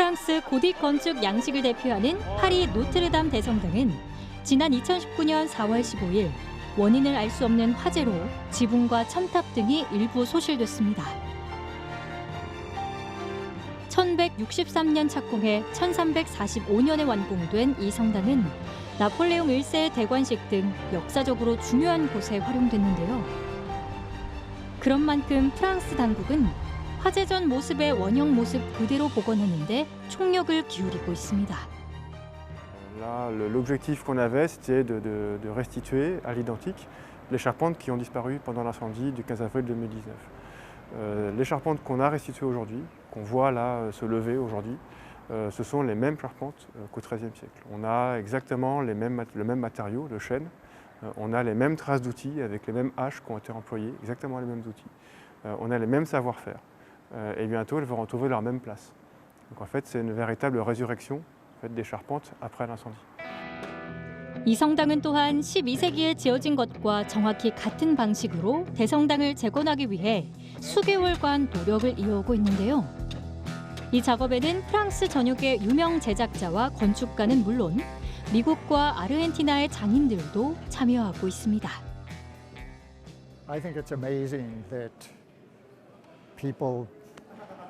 프랑스 고딕 건축 양식을 대표하는 파리 노트르담 대성당은 지난 2019년 4월 15일 원인을 알 수 없는 화재로 지붕과 첨탑 등이 일부 소실됐습니다. 1163년 착공해 1345년에 완공된 이 성당은 나폴레옹 1세의 대관식 등 역사적으로 중요한 곳에 활용됐는데요. 그런 만큼 프랑스 당국은 화재 전 모습의 원형 모습 그대로 복원하는데 총력을 기울이고 있습니다. Là, le- l'objectif qu'on avait, c'était de, de- de restituer à l'identique les charpentes qui ont disparu pendant l'incendie du 15 avril 2019. Euh, les charpentes qu'on a restituées aujourd'hui, qu'on voit là euh, se lever aujourd'hui, euh, ce sont les mêmes charpentes euh, qu'au XIIIe siècle. On a exactement les mêmes, mat- le même matériau, le chêne. Euh, on a les mêmes traces d'outils avec les mêmes haches qui ont été employées, exactement les mêmes outils. Euh, on a les mêmes savoir-faire. Euh, et bientôt, elles vont retrouver leur même place. Donc en fait, c'est une véritable résurrection en fait, des charpentes après l'incendie. 이 성당은 또한 12세기에 지어진 것과 정확히 같은 방식으로 대성당을 재건하기 위해 수개월간 노력을 이어오고 있는데요. 이 작업에는 프랑스 전역의 유명 제작자와 건축가는 물론 미국과 아르헨티나의 장인들도 참여하고 있습니다. I think it's amazing that people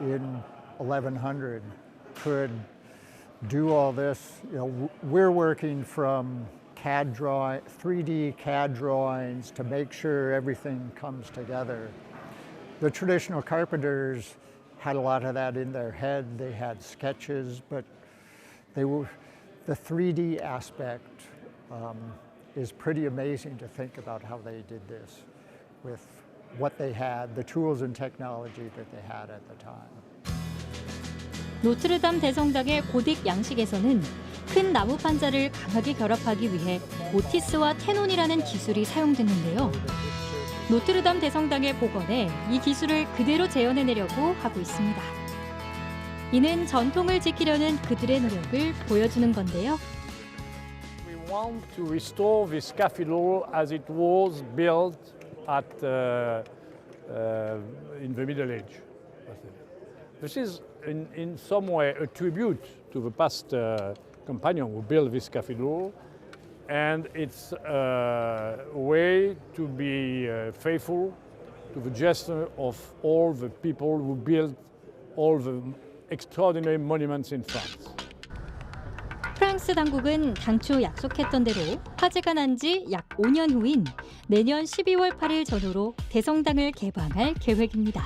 in 1100 could do all this. You know, we're working from CAD drawing, 3D CAD drawings to make sure everything comes together. The traditional carpenters had a lot of that in their head. They had sketches, but they were the 3D aspect um, is pretty amazing to think about how they did this with what they had, the tools and technology that they had at the time. 노트르담 대성당의 고딕 양식에서는 큰 나무 판자를 강하게 결합하기 위해 오티스와 테논이라는 기술이 사용됐는데요. 노트르담 대성당의 복원에 이 기술을 그대로 재현해내려고 하고 있습니다. 이는 전통을 지키려는 그들의 노력을 보여주는 건데요. We want to restore this cathedral as it was built at, uh, uh, in the Middle Age. This is in, in some way a tribute to the past uh, companion who built this cathedral, and it's a way to be faithful to the gesture of all the people who built all the extraordinary monuments in France. 프랑스 당국은 당초 약속했던 대로 화재가 난 지 약 5년 후인 내년 12월 8일 전후로 대성당을 개방할 계획입니다.